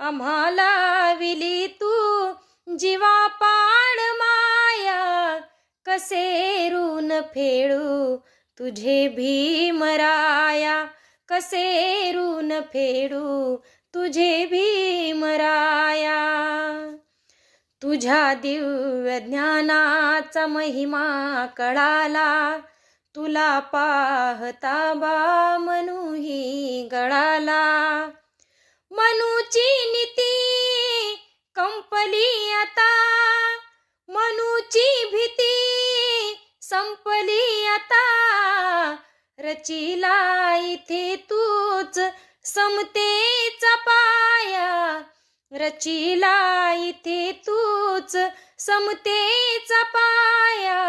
आम्हाला विली तू जीवापाड माया कसे ऋण फेडू तुझे भीमराया कसे ऋण फेडू तुझे भीमराया तुझ्या दिव्य ज्ञानाचा महिमा कळाला तुला पाहता बा मनुही गळाला. मनुची नीती. कंपली आता. मनुची भीती. संपली आता. रचिला इथे तूच समतेचा पाया रचिला इथे तूच समतेचा पाया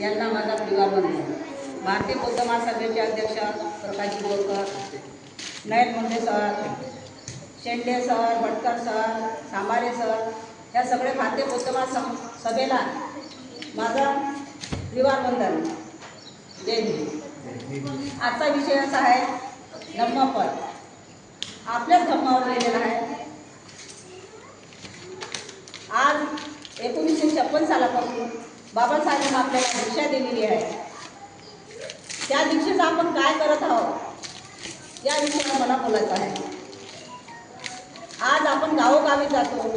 यांना माझा परिवार भारतीय बौद्ध महासभेचे अध्यक्ष Prakash Borkar Nayan Munde sir Shende sir Bhatkar sir Sambare sir या सगळे भारतीय बौद्ध महास सभेला माझा परिवार बंधन. आजचा विषय असा आहे धम्मपद. आपल्याच धम्मावर लिहिलेला आहे. आज एकोणीसशे छप्पन सालापासून बाबासाहेबांना आपल्याला दीक्षा दिलेली आहे. त्या दीक्षेचं आपण काय करत आहोत? या विषयावर मला बोलायचं आहे. आज आपण गावोगावी जातो.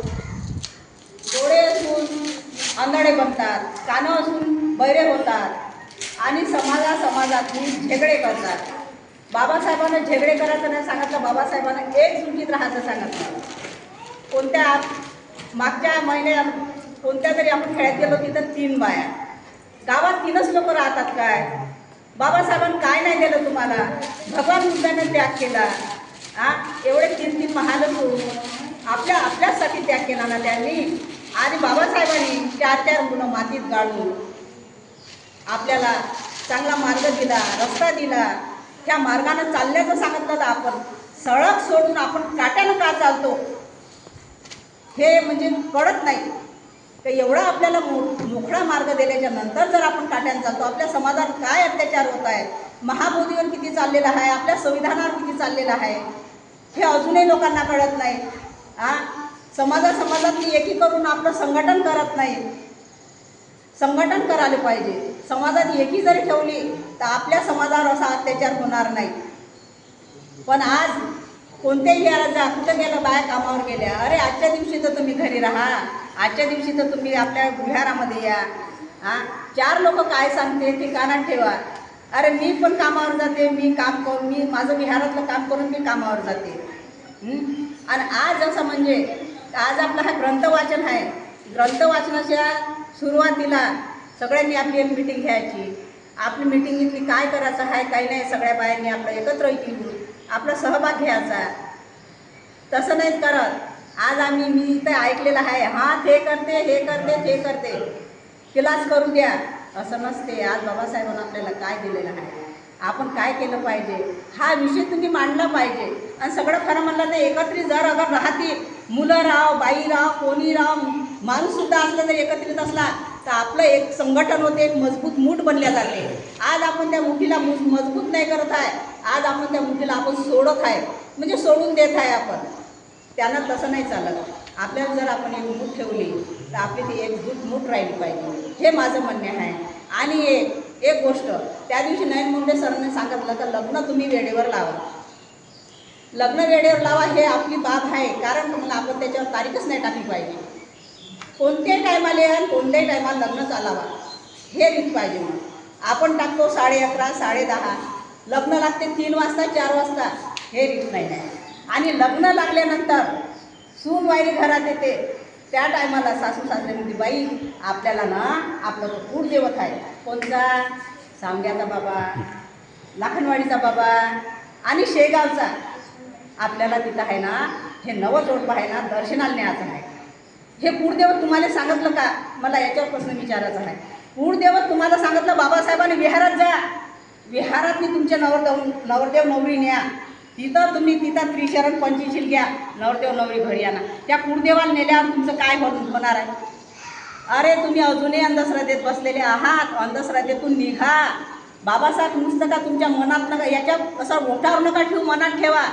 डोळे असून आंधळे बनतात कानं असून बैरे होतात आणि समाजा समाजातून झेगडे करतात. बाबासाहेबांना झेगडे करायचं नाही सांगितलं बाबासाहेबांना एक सूचित राहायचं सांगितलं. कोणत्या मागच्या महिन्यात कोणत्या तरी आपण खेळात गेलो तिथं तीन बाया. गावात तीनच लोक राहतात काय? बाबासाहेबांनी काय नाही दिलं तुम्हाला? भगवान बुद्धाने त्याग केला. हा? एवढे तीन तीन महाल होऊन आपल्या आपल्याचसाठी त्याग केला ना त्यांनी. आणि बाबासाहेबांनी चार चार मुलं मातीत गाळून आपल्याला चांगला मार्ग दिला रस्ता दिला. त्या मार्गानं चालल्याचं सांगितलं तर आपण. सडक सोडून आपण काट्यानं का चालतो? हे म्हणजे कळत नाही. तर एवढा आपल्याला मो मोकळा मार्ग दिल्याच्या नंतर जर आपण काट्यानं चालतो आपल्या समाजात काय अत्याचार होत आहे महाबोधीवर किती चाललेला आहे? आपल्या संविधानावर किती चाललेलं आहे? हे अजूनही लोकांना कळत नाही. आ? समाजा समाजातली एकी करून आपलं संघटन करत नाही. संघटन करायला पाहिजे. समाजात एकी जरी ठेवली तर आपल्या समाजावर असा अत्याचार होणार नाही. पण आज कोणत्याही घरात जा कुठं गेलं बाया कामावर गेल्या अरे आजच्या दिवशी तर तुम्ही घरी राहा. आजच्या दिवशी तर तुम्ही आपल्या विहारामध्ये या. हां? चार लोक काय सांगते ते कानात ठेवा. अरे मी पण कामावर जाते मी काम करून मी माझं विहारातलं काम करून मी कामावर जाते. आणि आज असं म्हणजे आज आपला हा ग्रंथ वाचन आहे. ग्रंथ वाचनाच्या सुरुवातीला सगळ्यांनी आपली एक मिटिंग घ्यायची. आपली मिटिंगीतली काय करायचं आहे काही नाही सगळ्या बायांनी आपलं एकत्र येऊन आपला सहभाग घ्यायचा. तसं नाहीत करत. आज आम्ही मी इथं ऐकलेलं आहे हां ते करते हे करते ते करते. क्लास करू द्या. असं नसते आज बाबासाहेबांना आपल्याला काय दिलेलं आहे? आपण काय केलं पाहिजे? हा विषय तुम्ही मांडला पाहिजे. आणि सगळं खरं म्हणलं तर एकत्रित जर अगर राहतील मुलं राव बाई राव कोणी राव माणूससुद्धा असलं तर एकत्रित असला तर आपलं एक संघटन होते एक मजबूत मूठ बनल्या जाते. आज आपण त्या मुठीला मजबूत नाही करत आहे. आज आपण त्या मुठीला आपण सोडत आहे. म्हणजे सोडून देत आहे आपण. त्यानं तसं नाही चालत. आपल्याला जर आपण एक मूठ ठेवली तर आपली ती एक मूठ मूठ राहिली पाहिजे. हे माझं म्हणणे आहे. आणि एक एक गोष्ट त्या दिवशी नयन मुंडे सरांनी सांगितलं तर लग्न तुम्ही वेळेवर लावा. लग्न वेळेवर लावा हे आपली बाब आहे. कारण मग आपण त्याच्यावर तारीखच नाही टाकली पाहिजे. कोणत्याही टायमाला आणि कोणत्याही टायमाला लग्न चालावा. हे रीत पाहिजे मग आपण टाकतो साडे अकरा साडे दहा. लग्न लागते तीन वाजता चार वाजता. हे रीत नाही आहे. आणि लग्न लागल्यानंतर सून वायरी घरात येते. त्या टायमाला सासू सासरे म्हणते बाई आपल्याला ना आपलं तो कुळ देवत आहे. कोणता? सांग्याचा बाबा. लाखनवाडीचा बाबा. आणि शेगावचा. आपल्याला तिथं आहे ना हे नवं जोडपं आहे ना दर्शनाला न्यायचं आहे हे कुळदेवत तुम्हाला सांगितलं का? मला याच्यावर प्रश्न विचारायचा आहे कुळदेवत तुम्हाला सांगितलं बाबासाहेबांनी विहारात जा. विहारात मी तुमच्या नवरदेव नवरदेव नवरी न्या तिथं तुम्ही तिथं त्रिशरण पंचशील घ्या. नवरदेव नवरी घरी आणा. त्या कुळदेवाला नेल्यावर तुमचं काय हो होणार आहे? अरे तुम्ही अजूनही अंधश्रद्धेत बसलेले आहात. अंधश्रद्धेतून निघा. बाबासाहेब नुसतं का तुमच्या मनात नका याच्या असं मोठावर नका ठेवू मनात ठेवा.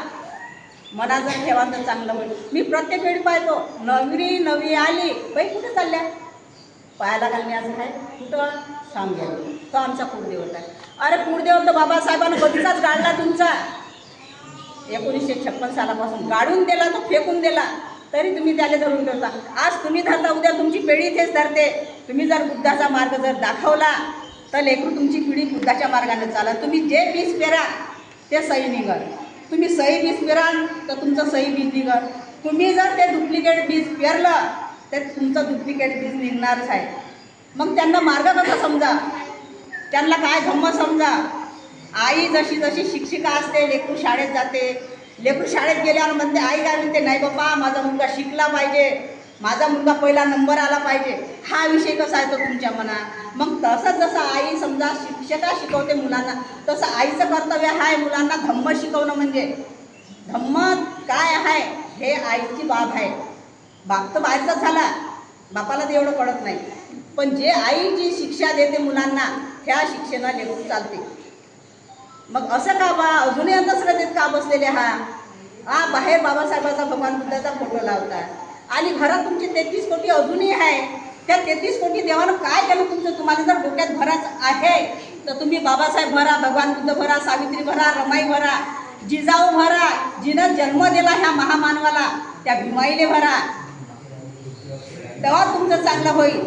मनात जर ठेवा तर चांगलं होईल. मी प्रत्येक वेळी पाहतो नवरी नवी आली. बाई कुठे चालल्या? पायाला घालण्याचं काय? कुठं? सांगेल. तो आमचा कुळदेवत आहे. अरे कुळदेव तर बाबासाहेबांना कधीचाच गाडला तुमचा. एकोणीसशे छप्पन सालापासून. गाडून दिला तो फेकून दिला. तरी तुम्ही त्याला धरून ठेवता. आज तुम्ही धरता उद्या तुमची पिढी तेच धरते. तुम्ही जर बुद्धाचा मार्ग जर दाखवला तर लेकरू तुमची पिढी बुद्धाच्या मार्गाने चाला तुम्ही जे बीज पेरा ते सही निघल. तुम्ही सही बीज पेराल तर तुमचं सही बीज निघल. तुम्ही जर ते डुप्लिकेट बीज पेरलं तर तुमचं डुप्लिकेट बीज निघणारच आहे. मग त्यांना मार्ग कसा समजा? त्यांना काय धम्म समजा? आई जशी जशी शिक्षिका असते लेकरू शाळेत जाते. लेकरू शाळेत गेल्यावर म्हणते आई काय म्हणते नाही बाबा माझा मुलगा शिकला पाहिजे. माझा मुलगा पहिला नंबर आला पाहिजे. हा विषय कसा आहे तो तुमच्या मनात? मग तसं जसं आई समजा शिक्षका शिकवते मुलांना तसं आईचं कर्तव्य आहे मुलांना धम्म शिकवणं म्हणजे. धम्म काय आहे हे आईची बाब आहे बाप तर बाहेरचाच झाला. बापाला तर एवढं कळत नाही. पण जे आई जी शिक्षा देते मुलांना त्या शिक्षेनं लेखून चालते. मग असं का बा? अजूनही अंधश्रद्धेत का बसलेले हा. हा बाहेर बाबासाहेबाचा भगवान बुद्धाचा फोटो लावता. आणि घरात तुमची तेहतीस कोटी अजूनही आहे. त्या तेहतीस कोटी देवानं काय केलं तुमचं? तुम्हाला जर डोक्यात भराच आहे तर तुम्ही बाबासाहेब भरा भगवान बुद्ध भरा सावित्री भरा रमाई भरा जिजाऊ भरा जिनं जन्म दिला ह्या महामानवाला त्या भीमाईले भरा. तेव्हा तुमचं चांगलं होईल.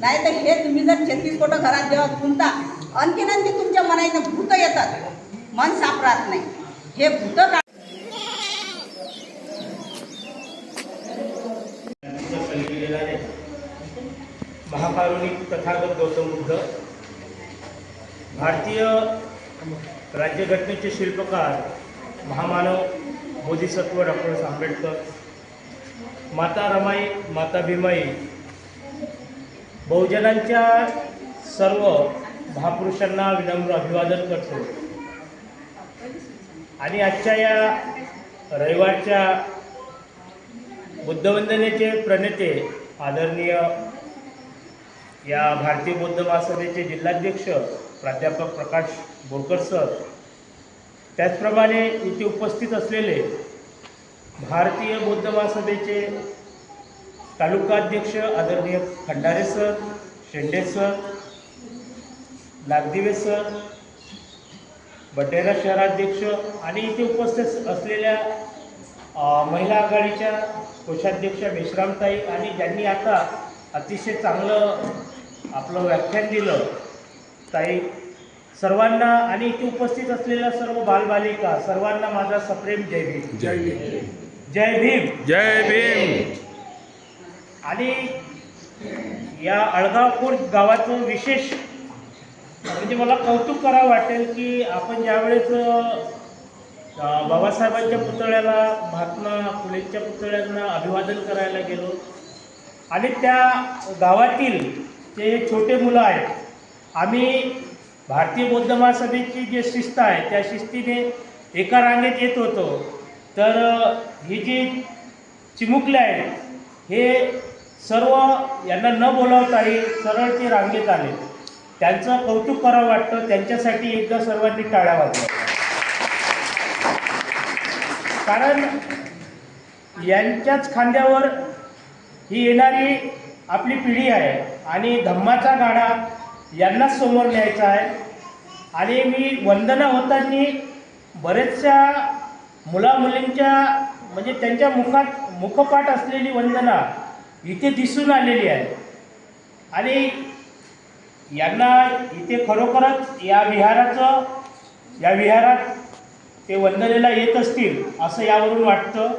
नाही तर हे तुम्ही जर छत्तीस कोटं घरात देवा गुंता आणखीन आणखी तुमच्या मनाईनं भूत येतात. मन साफ नाही. हे भूत का महाकारुणिक तथागत गौतम बुद्ध भारतीय राज्यघटनेचे शिल्पकार महामानव बोधिसत्व डॉक्टर आंबेडकर माता रमाई माता भीमाई बहुजनांच्या सर्व महापुरुषांना विनम्र अभिवादन करतो. आणि आजच्या या रविवारच्या बुद्धवंदनेचे प्रणेते आदरणीय या भारतीय बौद्ध महासभेचे जिल्हाध्यक्ष प्राध्यापक प्रकाश बोरकर सर त्याचप्रमाणे इथे उपस्थित असलेले भारतीय बौद्ध महासभेचे तालुकाध्यक्ष आदरणीय Khandare sir Shende sir Nagdive sir Batera शहराध्यक्ष आणि इथे उपस्थित असलेल्या महिला आघाडीच्या कोषाध्यक्षा मेश्रामताई आणि ज्यांनी आता अतिशय चांगलं आपलं व्याख्यान दिलं ताई सर्वांना आणि इथे उपस्थित असलेल्या सर्व बालबालिका सर्वांना माझा सप्रेम जय भीम. जय भीम. जय भीम. जय भीम. आणि या अळगावपूर गावाचं विशेष म्हणजे मला कौतुक करावं वाटेल की आपण ज्यावेळेस बाबासाहेबांच्या पुतळ्याला महात्मा फुलेंच्या पुतळ्यांना अभिवादन करायला गेलो आणि त्या गावातील जे छोटे मुलं आहेत आम्ही भारतीय बौद्ध महासभेची जे शिस्त आहे त्या शिस्तीने एका रांगेत येत होतो. तर ही जी चिमुकले आहेत हे सर्व यांना न बोलावताही सरळ ते रांगेत आले. त्यांचं कौतुक करावं वाटतं त्यांच्यासाठी एकदा सर्वांनी टाळ्या वाजल्या कारण यांच्याच खांद्यावर ही येणारी आपली पिढी आहे आणि धम्माचा गाडा यांनाच समोर न्यायचा आहे. आणि मी वंदना होताना बरेचशा मुलामुलींच्या म्हणजे त्यांच्या मुखात मुखपाठ असलेली वंदना इथे दिसून आलेली आहे. आणि यांना इथे खरोखरच या विहाराचं या विहारात ते वंदनेला येत असतील असं यावरून वाटतं.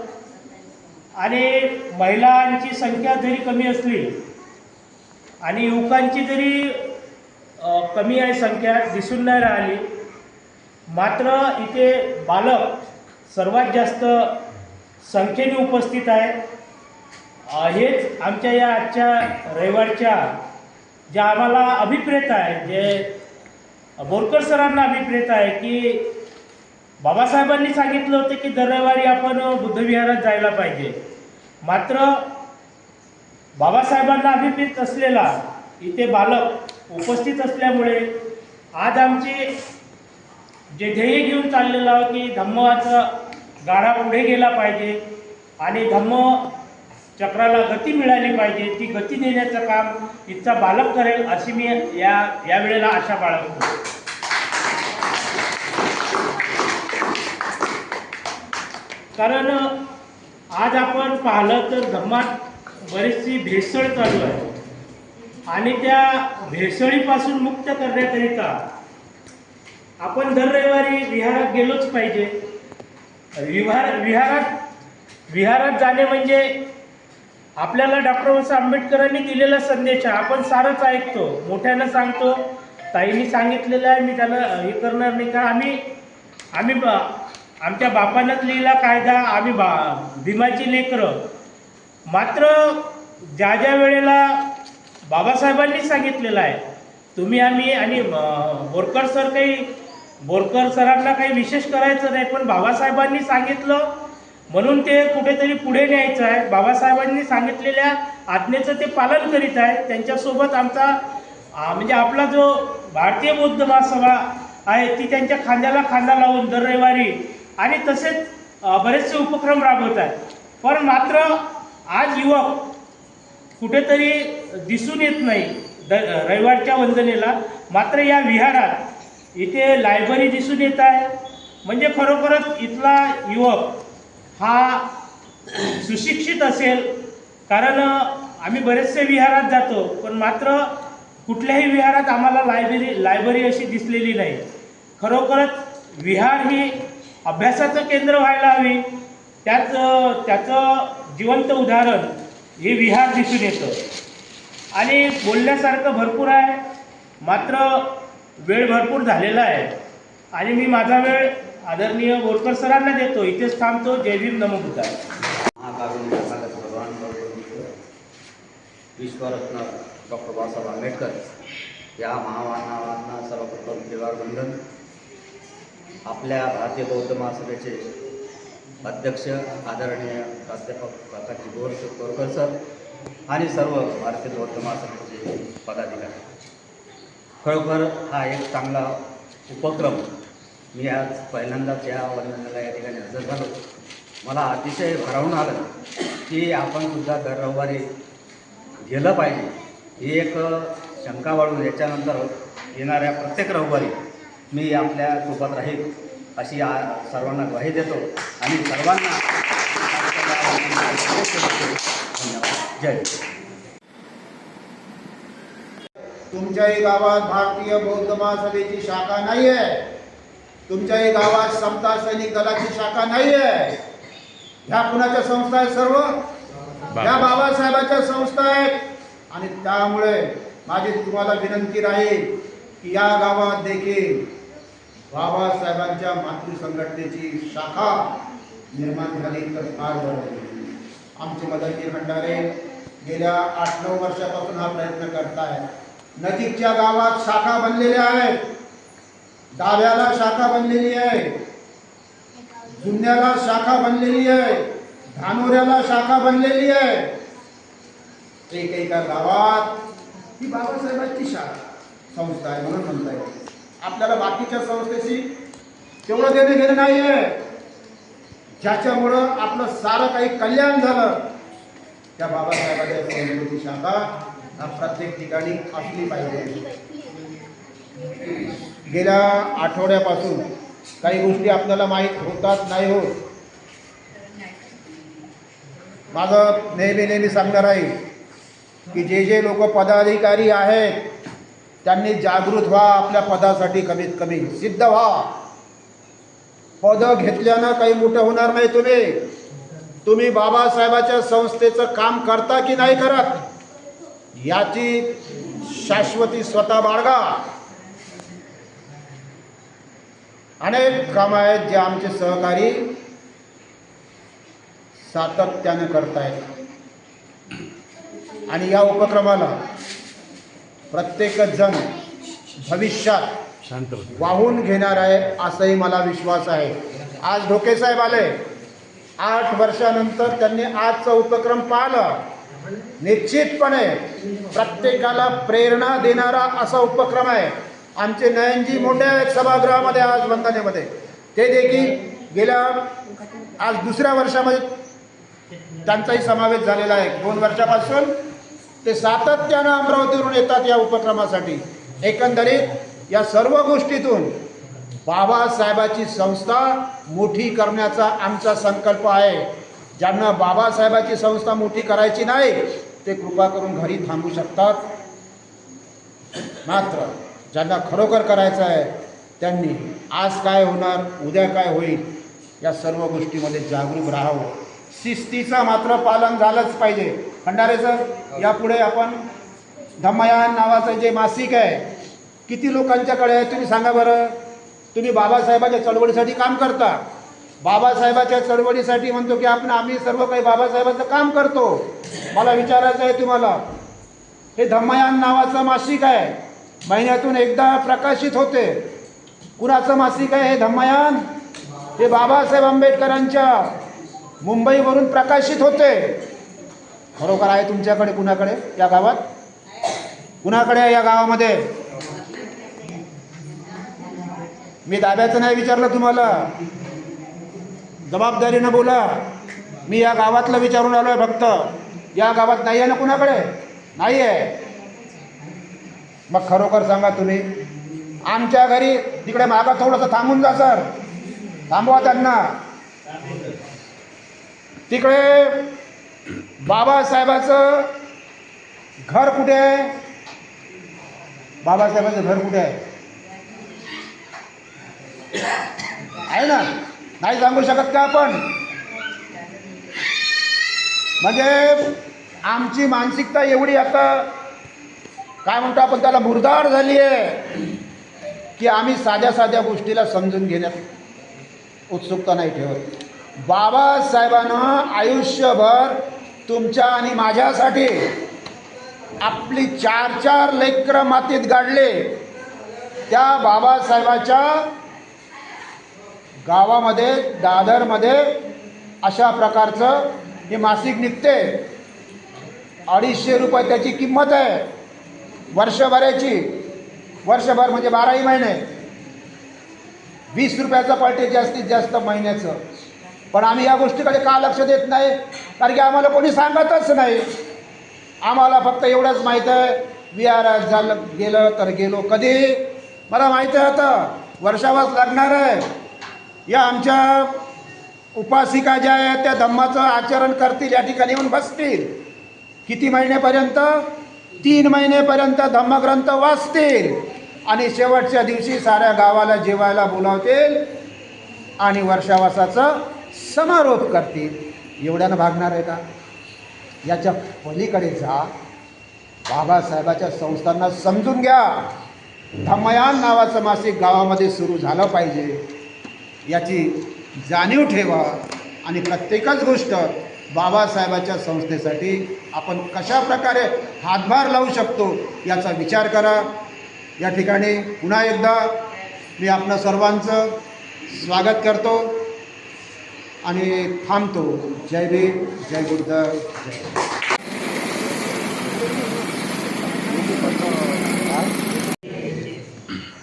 आणि महिलांची संख्या जरी कमी असली आणि युवकांची जरी कमी आहे संख्या दिसून नाही राहिली मात्र इथे बालक सर्वात जास्त संख्येने उपस्थित आहे हेच आमच्या या आजच्या रविवारच्या जे आम्हाला अभिप्रेत आहे जे बोरकर सरांना अभिप्रेत आहे की बाबासाहेबांनी सांगितलं होतं की दर रविवारी आपण बुद्धविहारात जायला पाहिजे. मात्र बाबासाहेबांना अभिप्रेत असलेला इथे बालक उपस्थित असल्यामुळे आज आमची जे ध्येय घेऊन चाललेलं आहे की धम्माचा गाडा पुढे गेला पाहिजे आणि धम्म चक्राला गती मिळाली पाहिजे ती गती देण्याचं काम इथचा बालक करेल अशी मी या या वेळेला आशा बाळगतो. कारण आज आपण पाहिलं तर धर्मात बरीचशी भेसळ चालू आहे. आणि त्या भेसळीपासून मुक्त करण्याकरिता आपण दर रविवारी विहारात गेलोच पाहिजे. विहार विहारात विहारात जाणे म्हणजे आपल्याला डॉक्टर बाबासाहेब आंबेडकरांनी दिलेला संदेश आहे आपण सारंच ऐकतो. मोठ्यानं सांगतो. ताईंनी सांगितलेलं आहे मी त्याला हे करणार नाही. का आम्ही आम्ही ब- आमच्या बापानंच लिहिला कायदा आम्ही बा भीमाची लेकरं. मात्र ज्या ज्या वेळेला बाबासाहेबांनी सांगितलेलं आहे तुम्ही आम्ही आणि बोरकर सर काही बोरकर सरांना काही विशेष करायचं नाही पण बाबासाहेबांनी सांगितलं म्हणून ते कुठेतरी पुढे न्यायचं आहे. बाबासाहेबांनी सांगितलेल्या आज्ञेचं ते पालन करीत आहे. त्यांच्यासोबत आमचा म्हणजे आपला जो भारतीय बौद्ध महासभा आहे ती त्यांच्या खांद्याला खांदा लावून दर रविवारी आणि तसेच बरेचसे उपक्रम राबवत आहे पण मात्र आज युवक कुठेतरी दिसून येत नाही द रविवारच्या वंदनेला. मात्र या विहारात इथे लायब्ररी दिसून येत आहे. म्हणजे खरोखरच इथला युवक हा सुशिक्षित असेल. कारण आम्ही बरेचसे विहारात जातो पण मात्र कुठल्याही विहारात आम्हाला लायब्ररी लायब्ररी अशी दिसलेली नाही. खरोखरच विहार ही अभ्यासाचं केंद्र व्हायला हवी. त्याच त्याचं जिवंत उदाहरण हे विहार दिसून येतं. आणि बोलण्यासारखं भरपूर आहे. मात्र वेळ भरपूर झालेला आहे. आणि मी माझा वेळ आदरणीय बोरकर सरांना देतो. इथेच थांबतो. जय भीम. नमो बुद्धाय विश्वरत्न डॉक्टर बाबासाहेब आंबेडकर या महामानवांना सर्वप्रथम त्रिवार बंधन आपल्या भारतीय बौद्ध महासभेचे अध्यक्ष आदरणीय प्राध्यापक काकाजी गोर गोरकर सर आणि सर्व भारतीय बौद्ध महासभेचे पदाधिकारी. खरोखर हा एक चांगला उपक्रम मी आज पहिल्यांदाच या वर्णनाला या ठिकाणी हजर झालो. मला अतिशय भरावून आलं की आपण सुद्धा दर रविवारी गेलं पाहिजे. ही एक शंका वाढून याच्यानंतर येणाऱ्या प्रत्येक रविवारी मी आपल्यासोबत राहील अशी आ सर्वांना ग्वाही देतो आणि सर्वांना जय तुमच्याही गावात भारतीय बौद्ध महासभेची शाखा नाही आहे तुमच्याही गावात समता सैनिक दलाची शाखा नाही आहे ह्या कुणाच्या संस्था आहेत सर्व? ह्या बाबासाहेबाच्या संस्था आहेत. आणि त्यामुळे माझी तुम्हाला विनंती राहील की या गावात देखील बाबासाहेबांच्या मातृ संघटनेची शाखा निर्माण झाली तर फार बरं. आमचे मदनजी भंडारे गेल्या आठ नऊ वर्षापासून हा प्रयत्न करताय नजीकच्या गावात शाखा बनलेल्या आहेत. डाव्याला शाखा बनलेली आहे. जुन्याला शाखा बनलेली आहे. धानोऱ्याला शाखा बनलेली आहे. एक एका गावात ही बाबासाहेबांची शाखा संस्था आहे म्हणून म्हणता येईल आपल्याला बाकीच्या संस्थेशी तेवढं देणं घेणं नाही आहे ज्याच्यामुळं आपलं सारं काही कल्याण झालं. त्या बाबासाहेबांच्या संस्कृती शाखा हा प्रत्येक ठिकाणी असली पाहिजे. गेल्या आठवड्यापासून काही गोष्टी आपल्याला माहीत होतात नाही होत. माझं नेहमी नेहमी सांगणार आहे की जे जे लोक पदाधिकारी आहेत त्यांनी जागृत व्हा आपल्या पदासाठी कमीत कमी. सिद्ध व्हा. पद घेतल्यानं काही मोठं होणार नाही तुम्ही. तुम्ही बाबासाहेबाच्या संस्थेचं काम करता की नाही करत? याची शाश्वती स्वतः बाळगा. अनेक कामं आहेत जे आमचे सहकारी सातत्यानं करतायत. आणि या उपक्रमाला प्रत्येकच जण भविष्यात वाहून घेणार आहे असाही मला विश्वास आहे. आज ढोके साहेब आले. आठ वर्षानंतर त्यांनी आजचा उपक्रम पाहिला. निश्चितपणे प्रत्येकाला प्रेरणा देणारा असा उपक्रम आहे. आमचे नयनजी मोठे आहेत सभागृहामध्ये आज वंदनेमध्ये. ते देखील गेल्या आज दुसऱ्या वर्षामध्ये त्यांचाही समावेश झालेला आहे. दोन वर्षापासून ते सातत्यानं अमरावतीवरून येतात या उपक्रमासाठी. एकंदरीत या सर्व गोष्टीतून बाबासाहेबाची संस्था मोठी करण्याचा आमचा संकल्प आहे. ज्यांना बाबासाहेबाची संस्था मोठी करायची नाही ते कृपा करून घरी थांबू शकतात. मात्र ज्यांना खरोखर करायचं आहे त्यांनी आज काय होणार उद्या काय होईल या सर्व गोष्टीमध्ये जागरूक राहावं. शिस्तीचं मात्र पालन झालंच पाहिजे. भंडारे सर यापुढे आपण धम्मयान नावाचं जे मासिक आहे किती लोकांच्याकडे आहे तुम्ही सांगा बरं. तुम्ही बाबासाहेबाच्या चळवळीसाठी काम करता. बाबासाहेबाच्या चळवळीसाठी म्हणतो की आपण आम्ही सर्व काही बाबासाहेबाचं काम करतो. मला विचारायचं आहे तुम्हाला हे धम्मयान नावाचं मासिक आहे महिन्यातून एकदा प्रकाशित होते. कुणाचं मासिक आहे हे धम्मयान? हे बाबासाहेब आंबेडकरांच्या मुंबईवरून प्रकाशित होते. खरोखर आहे तुमच्याकडे कुणाकडे? या गावात? कुणाकडे आहे या गावामध्ये? मी दाब्याचं नाही विचारलं तुम्हाला. जबाबदारीनं बोला. मी या गावातलं विचारून आलोय फक्त. या गावात नाही आहे ना कुणाकडे? नाही आहे मग खरोखर सांगा तुम्ही. आमच्या घरी तिकडे मागं थोडंसं थांबून जा सर. थांबवा त्यांना. तिकडे बाबासाहेबाचं घर कुठे आहे? बाबासाहेबाचं घर कुठे आहे? आहे ना? नाही सांगू शकत का आपण? म्हणजे आमची मानसिकता एवढी आता काय म्हणतो आपण त्याला मुरदार झाली आहे की आम्ही साध्या साध्या गोष्टीला समजून घेण्यात उत्सुकता नाही ठेवत. बाबासाहेबानं आयुष्यभर तुमच्या आणि माझ्यासाठी आपली चार चार लेकरं मातीत गाडले. त्या बाबासाहेबाच्या गावामध्ये दादरमध्ये अशा प्रकारचं हे मासिक निघते. अडीचशे रुपये त्याची किंमत आहे. वर्षभराची वर्षभर म्हणजे बाराही महिने. वीस रुपयाचं पलटे जास्तीत जास्त महिन्याचं. पण आम्ही या गोष्टीकडे का लक्ष देत नाही? कारण की आम्हाला कोणी सांगतच नाही. आम्हाला फक्त एवढंच माहीत आहे विहारात झालं गेलं तर गेलो कधी? मला माहीत आहे आता वर्षावास लागणार आहे. या आमच्या उपासिका ज्या आहेत त्या धम्माचं आचरण करतील या ठिकाणी येऊन बसतील. किती महिन्यापर्यंत? तीन महिनेपर्यंत धम्मग्रंथ वाचतील. आणि शेवटच्या दिवशी साऱ्या गावाला जेवायला बोलावतील. आणि वर्षावासाचं समारोप करतील. एवढ्यानं भागणार आहे का? याच्या पलीकडे जा. बाबासाहेबाच्या संस्थांना समजून घ्या. धम्मयान नावाचं मासिक गावामध्ये सुरू झालं पाहिजे. याची जाणीव ठेवा. आणि प्रत्येकच गोष्ट बाबासाहेबाच्या संस्थेसाठी आपण कशा प्रकारे हातभार लावू शकतो याचा विचार करा. या ठिकाणी पुन्हा एकदा मी आपलं सर्वांचं स्वागत करतो आणि थांबतो. जय भीम जय बुद्ध जय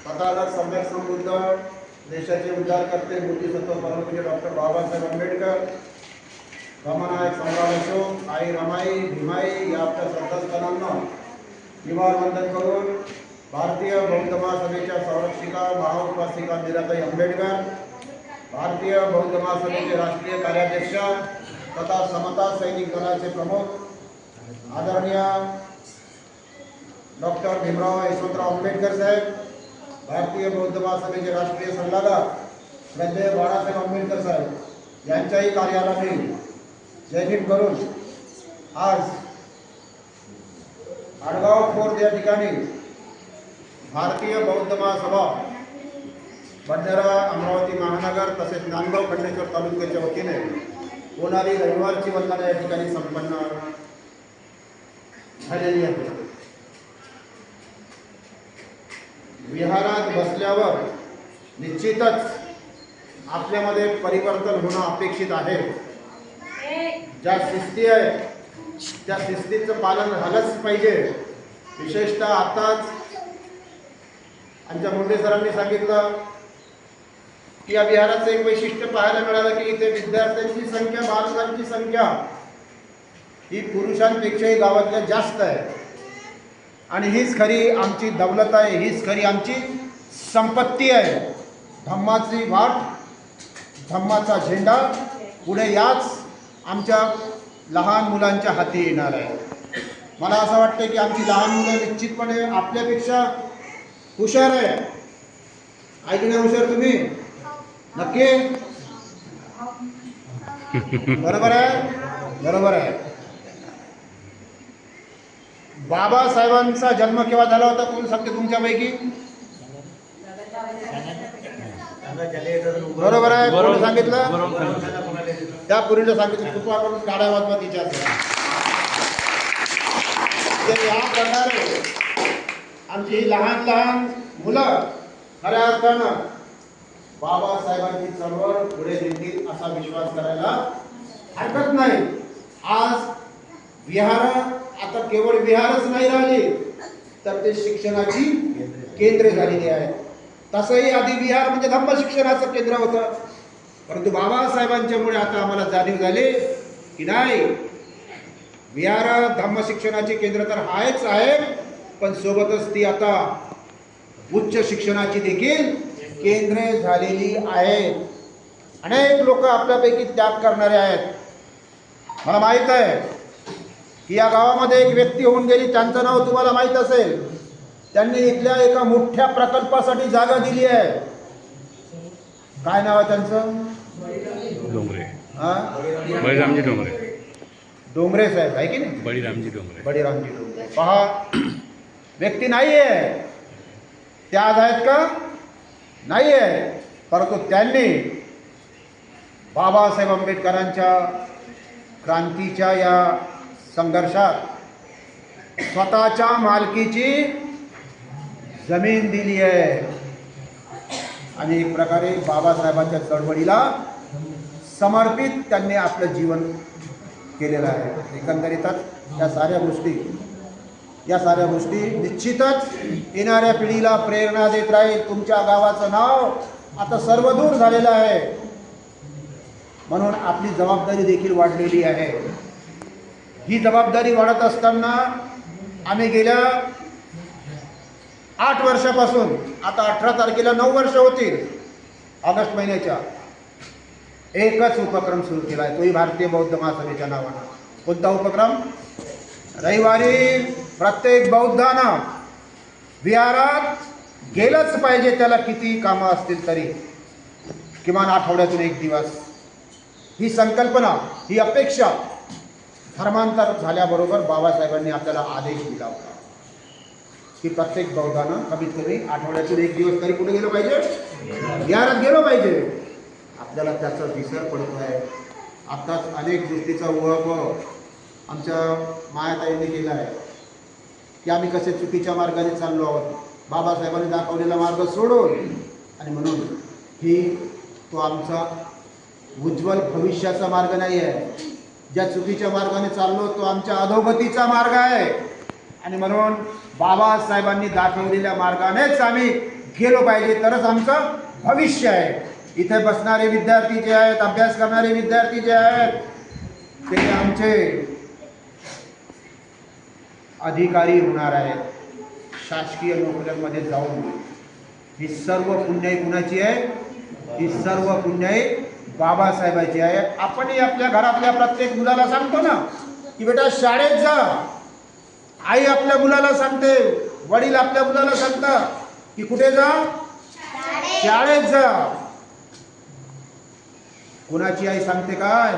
स्वतःला सम्यक समृद्ध देशाचे उद्धार करते मूर्ती सत्व डॉक्टर बाबासाहेब आंबेडकर रमानायक सम्राट आई रमाई, भीमाई या आपल्या श्रद्धास्थानांना निवार वंदन करून भारतीय बौद्ध महासभेच्या संरक्षिका, महाउपासिका मीराताई आंबेडकर, भारतीय बौद्ध महासभेचे राष्ट्रीय कार्याध्यक्ष तथा समता सैनिक दलाचे प्रमुख, आदरणीय डॉक्टर भीमराव यशवंतराव आंबेडकर साहेब, भारतीय बौद्ध महासभेचे राष्ट्रीय सल्लागार श्रद्धेय बाळासाहेब आंबेडकर साहेब, यांच्याही कार्याला मी करून आज आडगाव फोर्ट या ठिकाणी भारतीय बौद्ध महासभा बंजारा अमरावती महानगर तसेच नांदगाव खंडेश्वर तालुक्याच्या वतीने होणारी रविवारची वंदना या ठिकाणी संपन्न झालेली आहे. विहारात बसल्यावर निश्चितच आपल्यामध्ये परिवर्तन होणं अपेक्षित आहे. ज्या शिस्ती आहे त्या शिस्तीचं पालन झालंच पाहिजे. विशेषतः आताच आमच्या मुंडे सरांनी सांगितलं की या बिहाराचं एक वैशिष्ट्य पाहायला मिळालं की इथे विद्यार्थ्यांची संख्या बालकांची संख्या ही पुरुषांपेक्षाही गावातल्या जास्त आहे. आणि हीच खरी आमची दौलत आहे हीच खरी आमची संपत्ती आहे. धम्माची वाट धम्माचा झेंडा पुढे याच आमच्या लहान मुलांच्या हाती येणार आहे. मला असं वाटतं की आमची लहान मुलं निश्चितपणे आपल्यापेक्षा हुशार आहे. ऐकण्या हुशार तुम्ही? नक्की? बरोबर आहे? बरोबर आहे. बाबासाहेबांचा जन्म केव्हा झाला होता कोण सांगते तुमच्यापैकी? बरोबर आहे? कोण सांगितलं? त्या पुरीला सांगितलं कृपा करून काढा वाजवा तिच्या तर या प्रकारे आमची ही लहान लहान मुलं खऱ्या अर्थानं बाबासाहेबांची चळवळ पुढे देतील असा विश्वास करायला हरकत नाही. आज विहार आता केवळ विहारच नाही राहिले तर ते शिक्षणाची केंद्रे झालेली आहेत. तसंही आधी विहार म्हणजे धम्म शिक्षणाचं केंद्र होतं. परंतु बाबासाहेबांच्यामुळे आता आम्हाला जाणीव झाली की नाही. विहार धम्म शिक्षणाचे केंद्र तर आहेच आहे पण सोबतच ती आता उच्च शिक्षणाची देखील केंद्रे झालेली आहेत. अनेक लोक आपल्यापैकी त्याग करणारे आहेत. मला माहीत आहे की या गावामध्ये एक व्यक्ती होऊन गेली त्यांचं नाव तुम्हाला माहीत असेल. त्यांनी इथल्या एका मोठ्या प्रकल्पासाठी जागा दिली आहे. काय नाव आहे त्यांचं? डोंगरे। हा? बळीरामजी डोंगरे। डोंगरे साहेब आहे की नाही? बळीरामजी डोंगरे। बळीरामजी डोंगरे। पहा व्यक्ती नाही आहे त्या आज आहेत का? नाही आहे परंतु त्यांनी बाबासाहेब आंबेडकरांच्या क्रांतीच्या या संघर्षात स्वतःच्या मालकीची ज़मीन दिली आहे. आणि एक प्रकारे बाबासाहेबांच्या चळवळीला समर्पित त्यांनी आपलं जीवन केलेलं आहे. एकंदरीतच या साऱ्या गोष्टी या साऱ्या गोष्टी निश्चितच येणाऱ्या पिढीला प्रेरणा देत राहील. तुमच्या गावाचं नाव आता सर्वदूर झालेलं आहे. म्हणून आपली जबाबदारी देखील वाढलेली आहे. ही जबाबदारी वाढत असताना आम्ही गेल्या आठ वर्षापासून आता अठरा तारखेला नऊ वर्ष होतील ऑगस्ट महिन्याच्या. एकच उपक्रम सुरू केला आहे तोही भारतीय बौद्ध महासभेच्या नावानं. कोणता उपक्रम? रविवारी प्रत्येक बौद्धानं विहारात गेलंच पाहिजे त्याला किती कामं असतील तरी. किमान आठवड्यातून एक दिवस. ही संकल्पना ही अपेक्षा धर्मांतर झाल्याबरोबर बाबासाहेबांनी आपल्याला आदेश दिला होता. की प्रत्येक बौद्धानं कमीत कमी आठवड्यातून एक दिवस तरी कुठे गेलं पाहिजे? विहारात गेलो पाहिजे. आपल्याला त्याचा विसर पडत आहे. आत्ताच अनेक गोष्टीचा ओळख आमच्या मायाताईंनी केला आहे. की आम्ही कसे चुकीच्या मार्गाने चाललो आहोत. बाबासाहेबांनी दाखवलेला मार्ग सोडून. आणि म्हणून ही तो आमचा उज्ज्वल भविष्याचा मार्ग नाही आहे. ज्या चुकीच्या मार्गाने चाललो तो आमच्या अधोगतीचा मार्ग आहे. आणि म्हणून बाबासाहेबांनी दाखवलेल्या मार्गानेच आम्ही गेलो पाहिजे. तरच आमचं भविष्य आहे. इथे बसणारे विद्यार्थी जे आहेत अभ्यास करणारे विद्यार्थी जे आहेत ते आमचे अधिकारी होणार आहेत. शासकीय नोकऱ्यांमध्ये जाऊन ही सर्व पुण्याई कुणाची आहे? ही सर्व पुण्याई बाबासाहेबाची आहे. आपणही आपल्या घरातल्या प्रत्येक मुलाला सांगतो ना की बेटा शाळेत जा. आई आपल्या मुलाला सांगते वडील आपल्या मुलाला सांगतात की कुठे जा? शाळेत जा. कुणाची आई सांगते काय?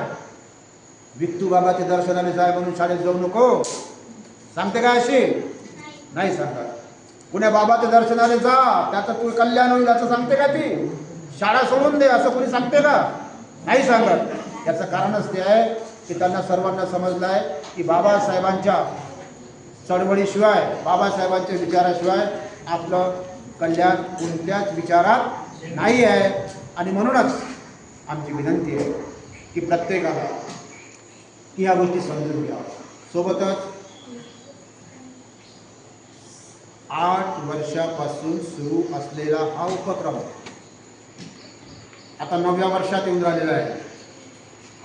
विठ्ठू बाबाच्या दर्शनाने जाय म्हणून शाळेत जाऊ नको. सांगते काय अशी? नाही सांगत. कुण्या बाबाच्या दर्शनाने जा त्याचं तू कल्याण होईल असं सांगते का ती? शाळा सोडून दे असं कुणी सांगते का? नाही सांगत. याचं कारणच ते आहे की त्यांना सर्वांना समजलं आहे की बाबासाहेबांच्या चळवळीशिवाय बाबासाहेबांच्या विचाराशिवाय आपलं कल्याण कोणत्याच विचारात नाही आहे. आणि म्हणूनच आमची विनंती आहे की प्रत्येकाला की या गोष्टी समजून घ्या. सोबतच आठ वर्षापासून सुरू असलेला हा उपक्रम आता नवव्या वर्षात येऊन राहिलेला आहे.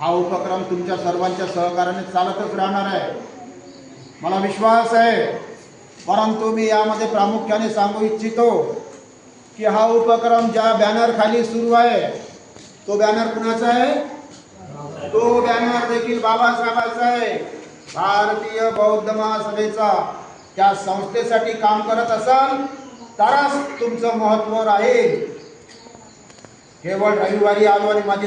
हा उपक्रम तुमच्या सर्वांच्या सहकार्याने चालतच राहणार आहे. मला विश्वास आहे परंतु मी यामध्ये प्रामुख्याने सांगू इच्छितो की हा उपक्रम ज्या बॅनर खाली सुरू आहे तो बॅनर कुणाचा आहे? तो बॅनर देखील बाबासाहेबांचा आहे. भारतीय बौद्ध महासभेचा त्या संस्थेसाठी काम करत असाल तरच तुमचं महत्त्व राहील. केवळ रविवारी आलो आणि माझी